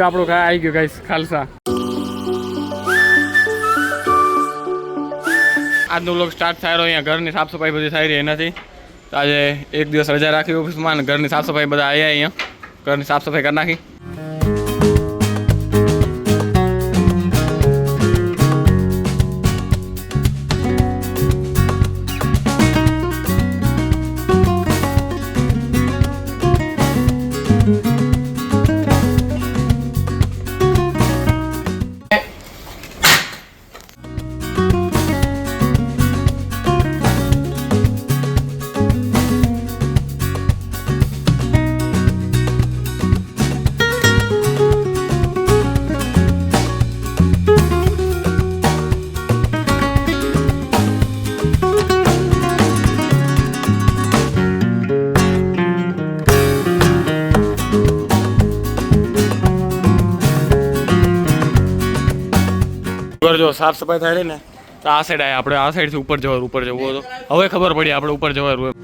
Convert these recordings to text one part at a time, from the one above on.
આપણું કાંઈ આવી ગયું ગાઈસ ખાલસા. આજનો વ્લોગ સ્ટાર્ટ થાય રહ્યો, અહીંયા ઘરની સાફ સફાઈ બધી થઈ રહી એનાથી. તો આજે એક દિવસ રજા રાખી, ઓફિસમાં, અને ઘરની સાફ સફાઈ બધા આવ્યા અહીંયા. ઘરની સાફ સફાઈ કરી નાખી. ઘર જો સાફ સફાઈ થાય ને, તો આ સાઈડ આવે આપણે આ સાઈડથી ઉપર જવાનું, ઉપર જવું હતું હવે ખબર પડી આપણે ઉપર જવાનું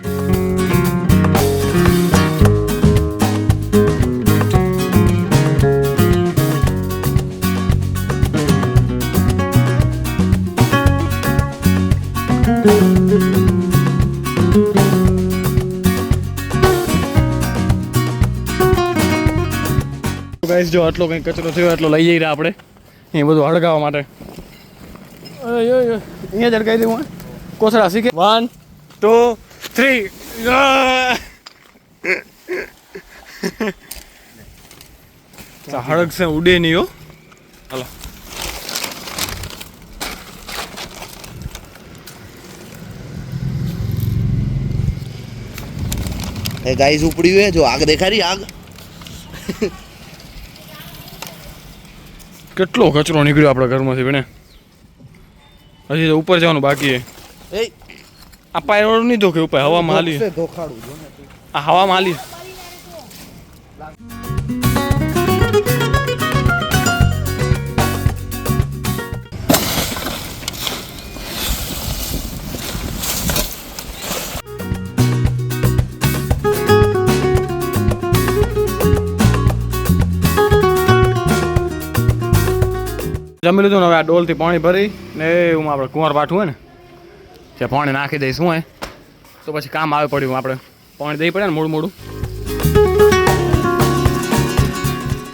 ગાઈસ જો આટલો કંઈક કચરો થયો એટલો લઈ જઈ રહ્યા આપણે. એ બધું હળગાવવા માટે. અહીંયા હળગાવી દઉં કોથળા શીખે. વન ટુ થ્રી હળગશે ઉડે નહીં હો. હાલો. એ ગાઈસ ઉપડ્યું હે જો આગ દેખાડી આગ. કેટલો કચરો નીકળ્યો આપણા ઘરમાંથી બેને? હજી તો ઉપર જવાનું બાકી છે. એ આ પાયરોડ નહીં ધોકે ઉપર હવામાં હાલી. ધોખાડું આ હવામાં હાલી. જમી લીધું ને હવે આ ડોલથી પાણી ભરી ને હું આપણે કુંવર પાઠું હોય ને, ત્યાં પાણી નાખી દઈશ હું તો પછી કામ આવે પડ્યું આપણે. પાણી દઈ પડે ને મોડું મોડું.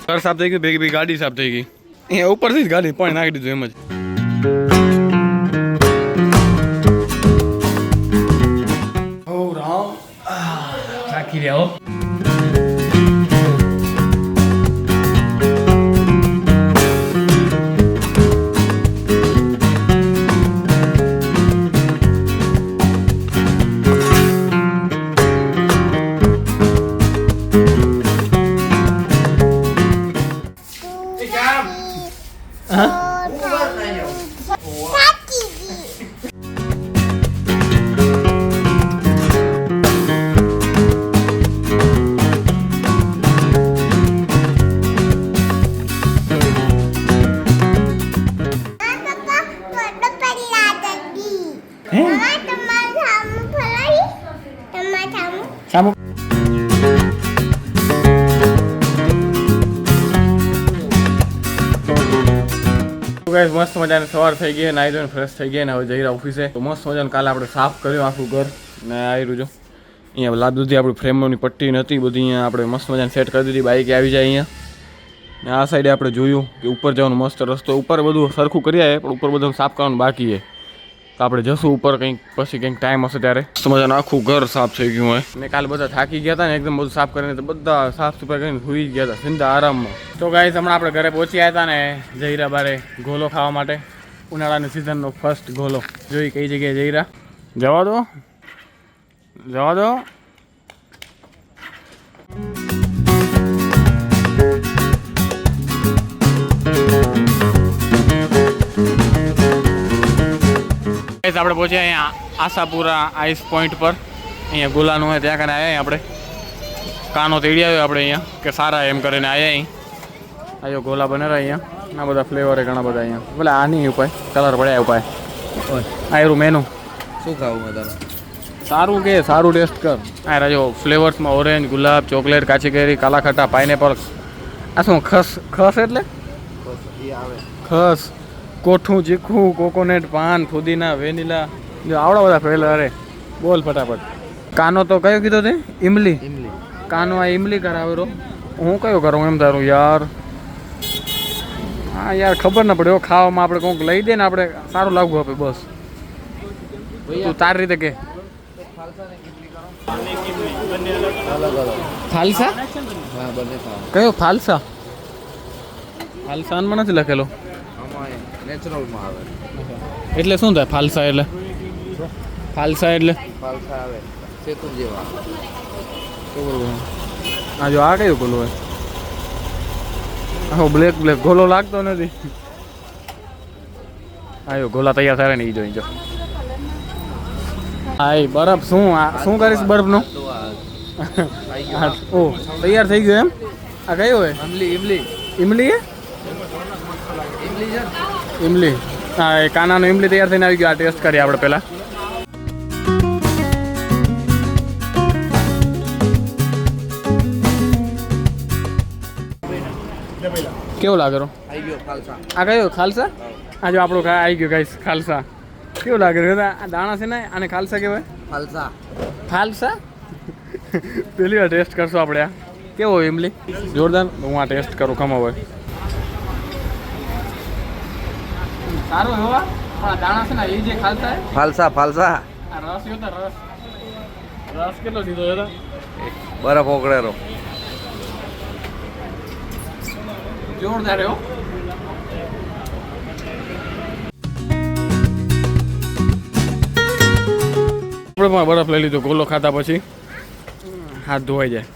ઘર સાફ થઈ ગયું, ભેગી ભેગી ગાડી સાફ થઈ ગઈ. અહીંયા ઉપરથી જ ગાડી, પાણી નાખી દીધું એમ જ. થાકી રહ્યા ગાઈસ મસ્ત મજાની સવાર થઈ ગઈ નાઈ ધોઈને ફ્રેશ થઈ ગયા ને હવે જઈ રહ્યા ઓફિસે તો મસ્ત મજાનું કાલે આપણે સાફ કર્યું આખું ઘર ને આવી રહ્યું અહીંયા લાદુથી આપણી ફ્રેમોની પટ્ટી નથી બધી અહીંયા આપણે મસ્ત મજાને સેટ કરી દીધી, બાઈક આવી જાય અહીંયા. ને આ સાઈડે આપણે જોયું કે ઉપર જવાનું મસ્ત રસ્તો, ઉપર બધું સરખું કરી આવે પણ ઉપર બધું સાફ કરવાનું બાકી છે. તો આપણે જશું ઉપર કંઈક પછી કંઈક ટાઈમ હશે ત્યારે. મજાનું આખું ઘર સાફ થઈ ગયું હોય. ને કાલે બધા થાકી ગયા હતા ને એકદમ બધું સાફ કરીને તો બધા સાફ સફાઈ કરીને સુઈ ગયા હતા સિંધા આરામમાં. તો ગાઈસ હમણાં આપણે ઘરે પહોંચ્યા હતા ને જઈરા બારે ગોલો ખાવા માટે. ઉનાળાની સિઝનનો ફર્સ્ટ ગોલો. જોઈ કઈ જગ્યાએ જઈરા જવા દો. જવા દો. Guys, આપણે પહોંચ્યા અહીંયા આશાપુરા આઈસ પોઈન્ટ પર. અહીંયા ગુલાનું હોય ત્યાં કને આવ્યા આપણે. કાનો તેડી આવ્યો આપણે અહીંયા કે સારા એમ કરીને આવ્યા અહીં. આવ્યો ગોલા બને અહીંયા. ઘણા બધા ફ્લેવર ઘણા બધા અહીંયા. ભલે આ નહીં ઉપાય. કલર પડ્યા ઉપાય. આયરું મેનુ શું ખાવું મેં સારું કે સારું ટેસ્ટ કર. આ રાજો ફ્લેવર્સમાં ઓરેન્જ ગુલાબ ચોકલેટ કાચી કેરી કાલા ખટ્ટા પાઇનેપલ આ શું ખસ ખસ એટલે? ખસ. કોઠું ચીખું કોકોનટ પાન ફુદીના વેનીલા. જો આવડા બધા ફેલા અરે. બોલ ફટાફટ. કાનો તો કયો કીધો તે? ઇમલી ઇમલી કાનો આ ઇમલી કરાવ્યો હું કયો કરું એમ તારું યાર? હા યાર ખબર ના પડે ખાવામાં આપણે કોઈક લઈ દે ને આપણે સારું લાગવું આપે બસ. તું તારી રીતે કે. ફાલસા? કયો ફાલસા? ફાલસાનમાં નથી લખેલો. નેચરલમાં આવે. એટલે શું થાય ફાલસા એટલે? ફાલસા એટલે? ફાલસા આવે. સેતુર જેવા. આ જો આ કયું ગોલો હોય? આખો બ્લેક બ્લેક ગોલો લાગતો નથી. આયો ગોલા તૈયાર થાય ને એ જોઈ જો. હા એ બરફ શું? આ શું કરીશ બરફનું? ઓ તૈયાર થઈ ગયો એમ? આ કયો હોય ઇમલી ઇમલી. ઇમલી હે ઇમલી. હા એ કાનાનો ઇમલી તૈયાર થઈને આવી ગયો. આ ટેસ્ટ કરીએ આપણે પહેલાં. કેવો લાગે રો? આ કયો? ખાલસા? આ જો આપણો આવી ગયો ગાઈસ ખાલસા. કેવું લાગે રહ્યો આ દાણા છે ને આને ખાલસા કહેવાય? ખાલસા. ખાલસા? પેલી વાર ટેસ્ટ કરશું આપણે આ. કેવો ઇમલી? જોરદાર. હું આ ટેસ્ટ કરું ખમો હોય. સારું એવો પણ આ દાણા છે ને એ જે ખાલસા હે, ફાલસા ફાલસા. આ રસ હતો રસ. રસ કેટલો દીધો હતો બરફ ઓગળેલો. જોરદાર એવો આપણે પણ બરફ લઈ લીધો ગોલો ખાતા પછી. હાથ ધોવાઈ જાય.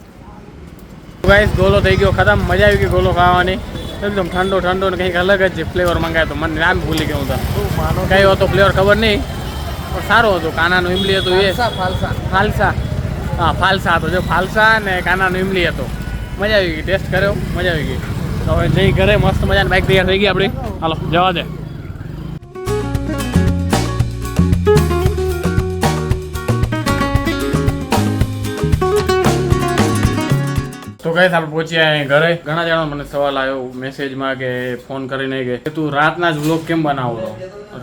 ગાઈસ ગોલો થઈ ગયો ખતમ. મજા આવી ગઈ ગોલો ખાવાની. એકદમ ઠંડો ઠંડો ને કંઈક અલગ જ ફ્લેવર મંગાવ્યો હતો મને નામ ભૂલી ગયો હતું કયો કઈ હતો ફ્લેવર ખબર નહીં પણ સારો હતો. કાનાનું ઇમલી હતું એ. ફાલસા ફાલસા. ફાલસા. હા ફાલસા હતો. જો ફાલસા ને કાનાનો ઇમલી હતો. મજા આવી ગઈ ટેસ્ટ કર્યો. મજા આવી ગઈ. તો હવે જઈ ઘરે મસ્ત મજાની બાઇક તૈયાર થઈ ગઈ આપણી. હાલો જવા દે. તો આપણે પહોંચ્યા ઘરે. ઘણા જણા મને સવાલ આવ્યો મેસેજમાં કે ફોન કરીને કે તું રાતના જ વ્લોગ કેમ બનાવો છો?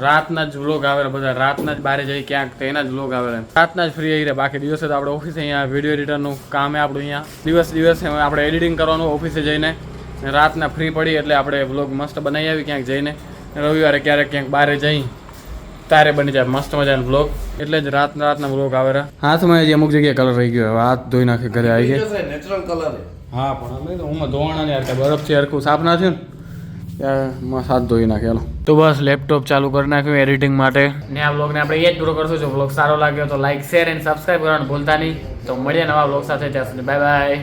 રાતના જ વ્લોગ આવે બધા રાતના જ બહાર જઈ ક્યાંક તેના જ વ્લોગ આવે રાતના જ ફ્રી આવી રહ્યા બાકી દિવસે તો આપણે ઓફિસે અહીંયા વીડિયો એડિટરનું કામ છે આપણું અહીંયા. દિવસ દિવસે આપણે એડિટિંગ કરવાનું ઓફિસે જઈને. રાતના ફ્રી પડી એટલે આપણે વ્લોગ મસ્ત બનાવી આવી ક્યાંક જઈને. રવિવારે ક્યારેક ક્યાંક બહાર જઈ તારે બની જાય મસ્ત મજાનો વ્લોગ એટલે જ રાતના રાતના વ્લોગ આવે રહ્યા હાથમાં હજી અમુક જગ્યાએ કલર રહી ગયો હાથ ધોઈ નાખે ઘરે આવી ગયા નેચરલ કલર હા પણ અમે તો હું ધોવાણા ને યાર બરફથી હરખું સાફ ના થયું ને સાથ મસ્ત હાથ ધોઈ નાખેલો તો બસ લેપટોપ ચાલુ કરી નાખ્યું એડિટિંગ માટે. ને આ બ્લોગને આપણે એ જ પૂરો કરશું. જો બ્લોગ સારો લાગ્યો તો લાઈક શેર એન્ડ સબસ્ક્રાઈબ કરવાનું ભૂલતા નહીં. તો મળીએ નવા બ્લોગ સાથે. ત્યાં સુધી બાય બાય